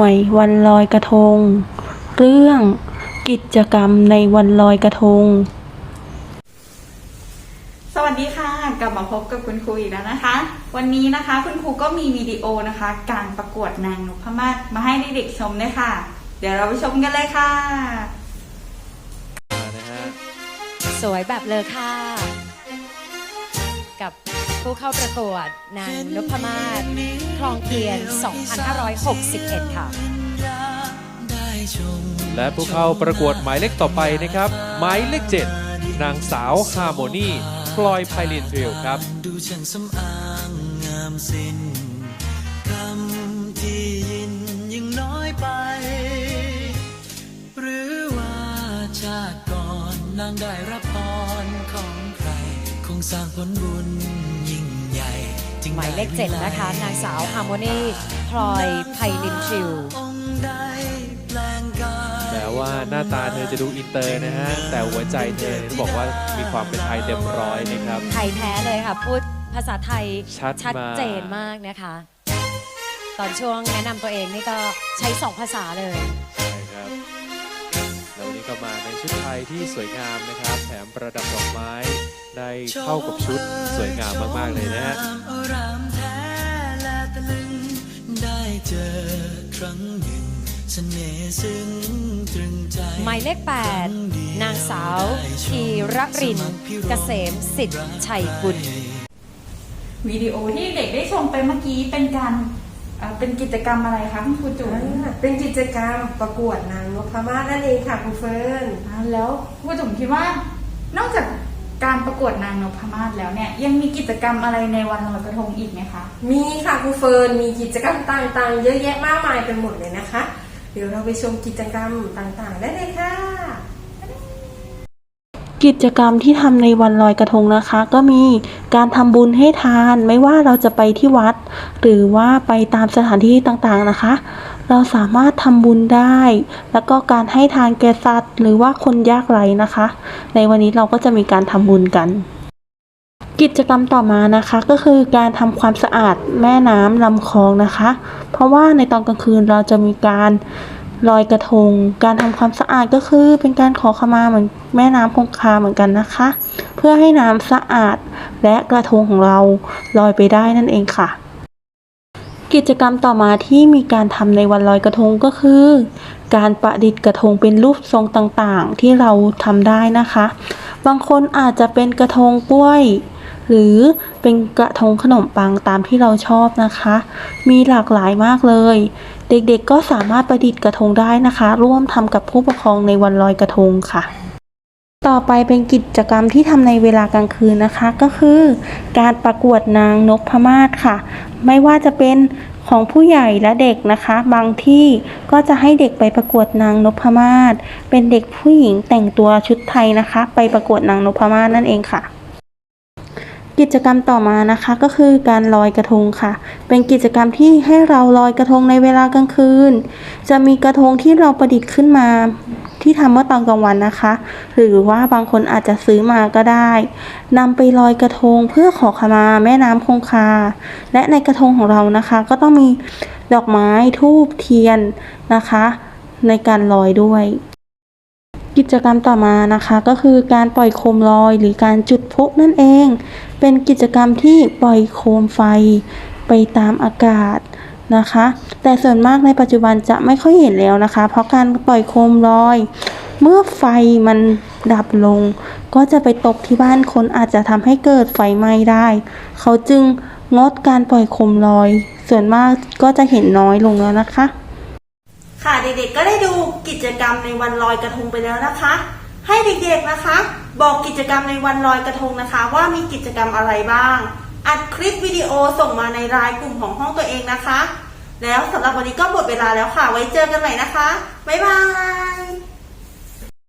น่วยวันลอยกระทง เรื่องกิจกรรมในวันลอยกระทง สวัสดีค่ะ กลับมาพบกับคุณครูอีกแล้วนะคะ วันนี้นะคะคุณครูก็มีวิดีโอนะคะ การประกวดนางนพมาศมาให้เด็กๆชมด้วยค่ะ เดี๋ยวเราไปชมกันเลยค่ะนะฮะสวยแบบเลอค่ากับ ผู้เข้าประกวดนางนพมาศคลองเทียน 2561 ค่ะ และผู้เข้าประกวดหมายเลขต่อไปนะครับ หมายเลขเจ็ดนางสาวฮาร์โมนีพลอยไพลินเทรลครับ ดูช่างสำอางงามสิ้นคำที่ยินยังน้อยไป หรือว่าชาติก่อนนางได้รับพรของใคร คงสร้างผลบุญยิ่งใหญ่จึงหมายเลขเจ็ดนะคะ นางสาวฮาร์โมนีพลอยไพลินชิวองค์ใดแปลงกายแม้ว่าหน้าตาเธอจะดูอินเตอร์นะฮะ แต่หัวใจเธอต้องบอกว่ามีความเป็นไทยเต็มร้อยนะครับ ไทยแท้เลยค่ะ พูดภาษาไทยชัดมากเจนมากนะคะ ตอนช่วงแนะนำตัวเองนี่ก็ใช้สองภาษาเลยใช่ครับแล้ววันนี้ก็มาในชุดไทยที่สวยงามนะครับ แถมประดับดอกไม้ได้เข้ากับชุดสวยงามมาก ๆ เลยนะฮะ มายเลข 8 นางสาวธีรรินเกษมสิทธิ์ชัยกุลวิดีโอที่เด็กได้ชมไปเมื่อกี้เป็นการเอ่อเป็นกิจกรรมอะไรคะคุณครูจุ๋มอ่าเป็นกิจกรรมประกวดนางนพมาศนั่นเองค่ะคุณเฟิร์นอ่าแล้วครูจุ๋มคิดว่านอกจากการประกวดนางนพมาศแล้วเนี่ยยังมีกิจกรรมอะไรในวันลอยกระทงอีกไหมคะ มีค่ะคุณเฟิร์นมีกิจกรรมต่างๆ เยอะแยะมากมายไปหมดเลยนะคะ เดี๋ยวเราไปชมกิจกรรมต่างๆ ได้เลยค่ะ กิจกรรมที่ทำในวันลอยกระทงนะคะ ก็มีการทำบุญให้ทานไม่ว่าเราจะไปที่วัด หรือว่าไปตามสถานที่ต่างๆนะคะ เราสามารถทำบุญได้ แล้วก็การให้ทานแก่สัตว์ หรือว่าคนยากไร้นะคะ ในวันนี้เราก็จะมีการทำบุญกัน กิจกรรมต่อมานะคะก็คือการทำความสะอาดแม่น้ำลำคลองนะคะ เพราะว่าในตอนกลางคืนเราจะมีการลอยกระทง การทำความสะอาดก็คือเป็นการขอขมาเหมือนแม่น้ำคงคาเหมือนกันนะคะ เพื่อให้น้ำสะอาดและกระทงของเราลอยไปได้นั่นเองค่ะ กิจกรรมต่อมาที่มีการทำในวันลอยกระทงก็คือ การประดิษฐ์กระทงเป็นรูปทรงต่างๆ ที่เราทำได้นะคะ บางคนอาจจะเป็นกระทงกล้วย หรือเป็นกระทงขนมปังตามที่เราชอบนะคะ มีหลากหลายมากเลย เด็กๆก็สามารถประดิษฐ์กระทงได้นะคะ ร่วมทำกับผู้ปกครองในวันลอยกระทงค่ะ ต่อไปเป็นกิจกรรมที่ทำในเวลากลางคืนนะคะ ก็คือ การประกวดนางนพมาศค่ะ ไม่ว่าจะเป็นของผู้ใหญ่และเด็กนะคะ บางที่ก็จะให้เด็กไปประกวดนางนพมาศเป็นเด็กผู้หญิงแต่งตัวชุดไทยนะคะ ไปประกวดนางนพมาศนั่นเองค่ะ กิจกรรมต่อมานะคะก็คือการลอยกระทงค่ะ เป็นกิจกรรมที่ให้เราลอยกระทงในเวลากลางคืน จะมีกระทงที่เราประดิษฐ์ขึ้นมาที่ทำเมื่อตอนกลางวันนะคะ หรือว่าบางคนอาจจะซื้อมาก็ได้นำไปลอยกระทงเพื่อขอขมาแม่น้ำคงคา และในกระทงของเรานะคะ ก็ต้องมีดอกไม้ทูบเทียนนะคะ ในการลอยด้วย กิจกรรมต่อมานะคะก็คือการปล่อยโคมลอยหรือการจุดพลุนั่นเอง เป็นกิจกรรมที่ปล่อยโคมไฟไปตามอากาศนะคะ แต่ส่วนมากในปัจจุบันจะไม่ค่อยเห็นแล้วนะคะ เพราะการปล่อยโคมลอย เมื่อไฟมันดับลง ก็จะไปตกที่บ้านคนอาจจะทำให้เกิดไฟไหม้ได้ เขาจึงงดการปล่อยโคมลอย ส่วนมากก็จะเห็นน้อยลงแล้วนะคะ ค่ะเด็กๆก็ได้ดูกิจกรรมในวันลอยกระทงไปแล้วนะคะ ให้เด็กๆนะคะ บอกกิจกรรมในวันลอยกระทงนะคะ ว่ามีกิจกรรมอะไรบ้าง อัดคลิปวิดีโอส่งมาในไลน์กลุ่มของห้องตัวเองนะคะ แล้วสำหรับวันนี้ก็หมดเวลาแล้วค่ะ ไว้เจอกันใหม่นะคะ บ๊ายบาย